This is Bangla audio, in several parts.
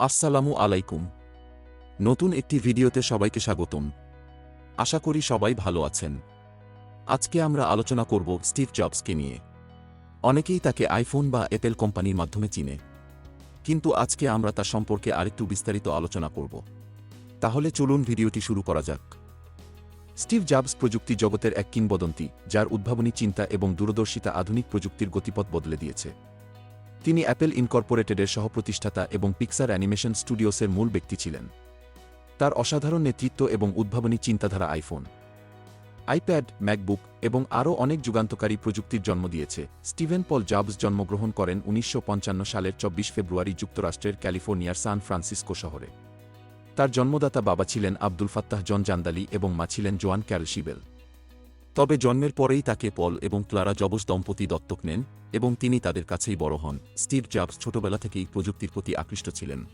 আসসালামু আলাইকুম। নতুন একটি ভিডিওতে সবাইকে স্বাগতম। আশা করি সবাই ভালো আছেন। আজকে আমরা আলোচনা করব স্টিভ জবসকে নিয়ে। অনেকেই তাকে আইফোন বা অ্যাপেল কোম্পানির মাধ্যমে চিনে। কিন্তু আজকে আমরা তার সম্পর্কে আরেকটু বিস্তারিত আলোচনা করব। তাহলে চলুন ভিডিওটি শুরু করা যাক। স্টিভ জবস প্রযুক্তি জগতের এক কিংবদন্তি, যার উদ্ভাবনী চিন্তা এবং দূরদর্শিতা আধুনিক প্রযুক্তির গতিপথ বদলে দিয়েছে। তিনি অ্যাপেল ইনকর্পোরেটেডের সহপ্রতিষ্ঠাতা এবং পিক্সার অ্যানিমেশন স্টুডিওসের মূল ব্যক্তি ছিলেন। তার অসাধারণ নেতৃত্ব এবং উদ্ভাবনী চিন্তাধারা আইফোন আইপ্যাড ম্যাকবুক এবং আরও অনেক যুগান্তকারী প্রযুক্তির জন্ম দিয়েছে। স্টিভেন পল জাবস জন্মগ্রহণ করেন উনিশশো পঞ্চান্ন সালের চব্বিশ ফেব্রুয়ারি যুক্তরাষ্ট্রের ক্যালিফোর্নিয়ার সান ফ্রান্সিসকো শহরে। তার জন্মদাতা বাবা ছিলেন আব্দুল ফাত্তাহ জন জান্দালি এবং মা ছিলেন জোয়ান ক্যারল শিবেল। তবে জন্মের পরেই তাকে পল এবং ক্লারা জবস দম্পতি দত্তক নেন এবং তিনি তাদের কাছেই বড় হন। স্টিভ জবস ছোটবেলা থেকেই প্রযুক্তির প্রতি আকৃষ্ট ছিলেন।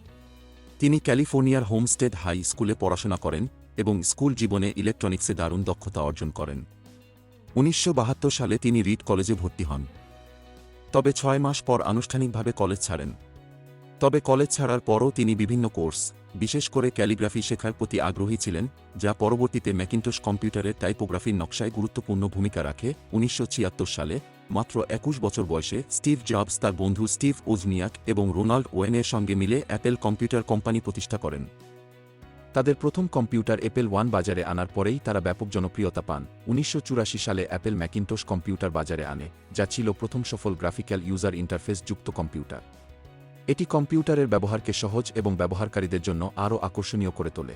তিনি ক্যালিফোর্নিয়ার হোমস্টেড হাই স্কুলে পড়াশোনা করেন এবং স্কুল জীবনে ইলেকট্রনিক্সে দারুণ দক্ষতা অর্জন করেন। উনিশশো বাহাত্তর সালে তিনি রিড কলেজে ভর্তি হন। তবে ছয় মাস পর আনুষ্ঠানিকভাবে কলেজ ছাড়েন। তবে কলেজ ছাড়ার পরও তিনি বিভিন্ন কোর্স, বিশেষ করে ক্যালিগ্রাফি শেখার প্রতি আগ্রহী ছিলেন, যা পরবর্তীতে ম্যাকিন্টোশ কম্পিউটারের টাইপোগ্রাফির নকশায় গুরুত্বপূর্ণ ভূমিকা রাখে। উনিশশো ছিয়াত্তর সালে, মাত্র একুশ বছর বয়সে, স্টিভ জবস তার বন্ধু স্টিভ ওজনিয়াক এবং রোনাল্ড ওয়েনের সঙ্গে মিলে অ্যাপেল কম্পিউটার কোম্পানি প্রতিষ্ঠা করেন। তাদের প্রথম কম্পিউটার অ্যাপেল ওয়ান বাজারে আনার পরেই তারা ব্যাপক জনপ্রিয়তা পান। উনিশশো চুরাশি সালে অ্যাপেল ম্যাকিন্টোশ কম্পিউটার বাজারে আনে, যা ছিল প্রথম সফল গ্রাফিক্যাল ইউজার ইন্টারফেস যুক্ত কম্পিউটার। এটি কম্পিউটারের ব্যবহারকে সহজ এবং ব্যবহারকারীদের জন্য আরও আকর্ষণীয় করে তোলে।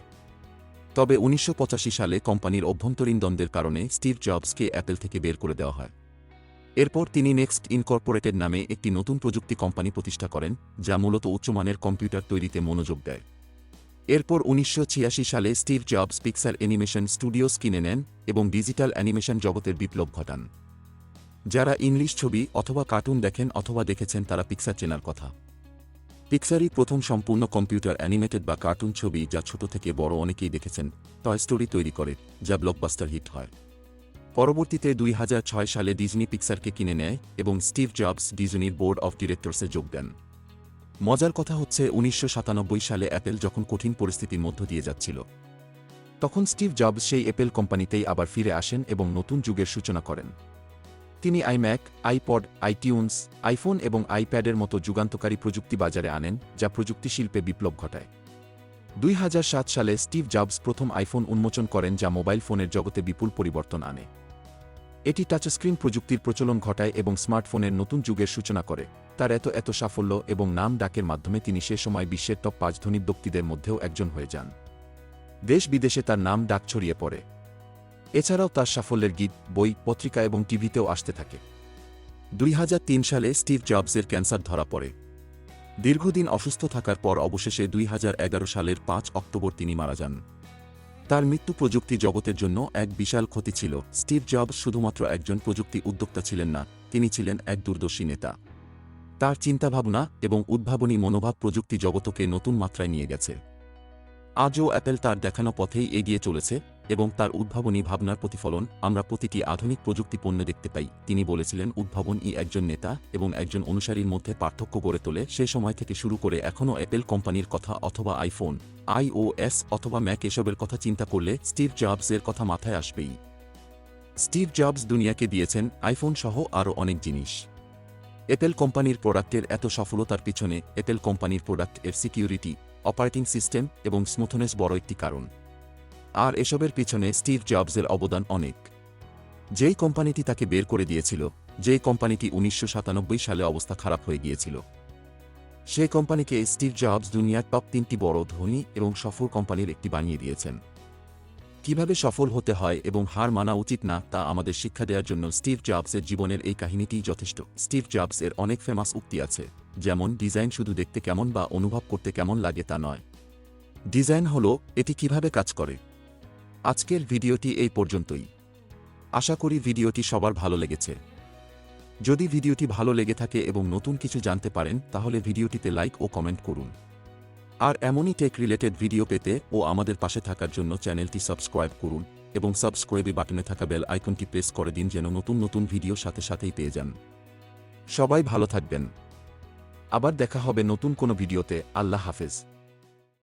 তবে উনিশশো পঁচাশি সালে কোম্পানির অভ্যন্তরীণ দ্বন্দ্বের কারণে স্টিভ জবসকে অ্যাপেল থেকে বের করে দেওয়া হয়। এরপর তিনি নেক্সট ইনকর্পোরেটেড নামে একটি নতুন প্রযুক্তি কোম্পানি প্রতিষ্ঠা করেন, যা মূলত উচ্চমানের কম্পিউটার তৈরিতে মনোযোগ দেয়। এরপর উনিশশো ছিয়াশি সালে Steve Jobs Pixar animation studios কিনে নেন এবং ডিজিটাল অ্যানিমেশন জগতের বিপ্লব ঘটান। যারা ইংলিশ ছবি অথবা কার্টুন দেখেন অথবা দেখেছেন তারা পিক্সার চেনার কথা। পিক্সারই প্রথম সম্পূর্ণ কম্পিউটার অ্যানিমেটেড বা কার্টুন ছবি যা ছোট থেকে বড় অনেকেই দেখেছেন টয় স্টোরি তৈরি করে, যা ব্লকবাস্টার হিট হয়। পরবর্তীতে দুই হাজার ছয় সালে ডিজনি পিক্সারকে কিনে নেয় এবং স্টিভ জবস ডিজনির বোর্ড অফ ডিরেক্টরসে যোগ দেন। মজার কথা হচ্ছে, উনিশশো সাতানব্বই সালে অ্যাপেল যখন কঠিন পরিস্থিতির মধ্য দিয়ে যাচ্ছিল, তখন স্টিভ জবস সেই অ্যাপেল কোম্পানিতেই আবার ফিরে আসেন এবং নতুন যুগের সূচনা করেন। তিনি আইম্যাক আইপড আইটিউন্স আইফোন এবং আইপ্যাডের মতো যুগান্তকারী প্রযুক্তি বাজারে আনেন, যা প্রযুক্তি শিল্পে বিপ্লব ঘটায়। দুই হাজার সাত সালে স্টিভ জবস প্রথম আইফোন উন্মোচন করেন যা মোবাইল ফোনের জগতে বিপুল পরিবর্তন আনে। এটি টাচস্ক্রিন প্রযুক্তির প্রচলন ঘটায় এবং স্মার্টফোনের নতুন যুগের সূচনা করে। তার এত এত সাফল্য এবং নাম ডাকের মাধ্যমে তিনি সে সময় বিশ্বের টপ পাঁচ ধনী ব্যক্তিদের মধ্যেও একজন হয়ে যান। দেশ বিদেশে তার নাম ডাক ছড়িয়ে পড়ে। এছাড়াও তার সাফল্যের গীত, বই, পত্রিকা এবং টিভিতেও আসতে থাকে। দুই হাজার তিন সালে স্টিভ জবসের ক্যান্সার ধরা পড়ে। দীর্ঘদিন অসুস্থ থাকার পর অবশেষে দুই হাজার এগারো সালের পাঁচ অক্টোবর তিনি মারা যান। তার মৃত্যু প্রযুক্তি জগতের জন্য এক বিশাল ক্ষতি ছিল। স্টিভ জবস শুধুমাত্র একজন প্রযুক্তি উদ্যোক্তা ছিলেন না, তিনি ছিলেন এক দূরদর্শী নেতা। তার চিন্তাভাবনা এবং উদ্ভাবনী মনোভাব প্রযুক্তি জগতকে নতুন মাত্রায় নিয়ে গেছে। আজও অ্যাপেল তার দেখানো পথেই এগিয়ে চলেছে। এবং তার উদ্ভাবনী ভাবনার প্রতিফলন আমরা প্রতিটি আধুনিক প্রযুক্তি পণ্য দেখতে পাই। তিনি বলেছিলেন উদ্ভাবনই একজন নেতা এবং একজন অনুসারীর মধ্যে পার্থক্য গড়ে তোলে। সে সময় থেকে শুরু করে এখনও অ্যাপেল কোম্পানির কথা অথবা আইফোন আইওএস অথবা ম্যাক এসবের কথা চিন্তা করলে স্টিভ জবসের কথা মাথায় আসবেই। স্টিভ জবস দুনিয়াকে দিয়েছেন আইফোন সহ আরও অনেক জিনিস। অ্যাপেল কোম্পানির প্রোডাক্টের এত সফলতার পিছনে অ্যাপেল কোম্পানির প্রোডাক্টের সিকিউরিটি, অপারেটিং সিস্টেম এবং স্মুথনেস বড় একটি কারণ। আর এসবের পিছনে স্টিভ জবসের অবদান অনেক। যেই কোম্পানিটি তাকে বের করে দিয়েছিল, যেই কোম্পানিটি উনিশশো সাতানব্বই সালে অবস্থা খারাপ হয়ে গিয়েছিল। সেই কোম্পানিকে স্টিভ জবস দুনিয়ার টপ তিনটি বড়, ধনী এবং সফল কোম্পানির একটি বানিয়ে দিয়েছেন। কীভাবে সফল হতে হয় এবং হার মানা উচিত না, তা আমাদের শিক্ষা দেওয়ার জন্য স্টিভ জবসের জীবনের এই কাহিনীটিই যথেষ্ট। স্টিভ জবস এর অনেক ফেমাস উক্তি আছে, যেমন, ডিজাইন শুধু দেখতে কেমন বা অনুভব করতে কেমন লাগে তা নয়। ডিজাইন হলো, এটি কীভাবে কাজ করে? আজকের ভিডিওটি এই পর্যন্তই। আশা করি ভিডিওটি সবার ভালো লেগেছে। যদি ভিডিওটি ভালো লেগে থাকে এবং নতুন কিছু জানতে পারেন, তাহলে ভিডিওটিতে লাইক ও কমেন্ট করুন। আর এমনই টেক রিলেটেড ভিডিও পেতে ও আমাদের পাশে থাকার জন্য চ্যানেলটি সাবস্ক্রাইব করুন এবং সাবস্ক্রাইবে বাটনে থাকা বেল আইকনটি প্রেস করে দিন যেন নতুন নতুন ভিডিও সাথে সাথেই পেয়ে যান। সবাই ভালো থাকবেন। আবার দেখা হবে নতুন কোনো ভিডিওতে আল্লাহ হাফেজ।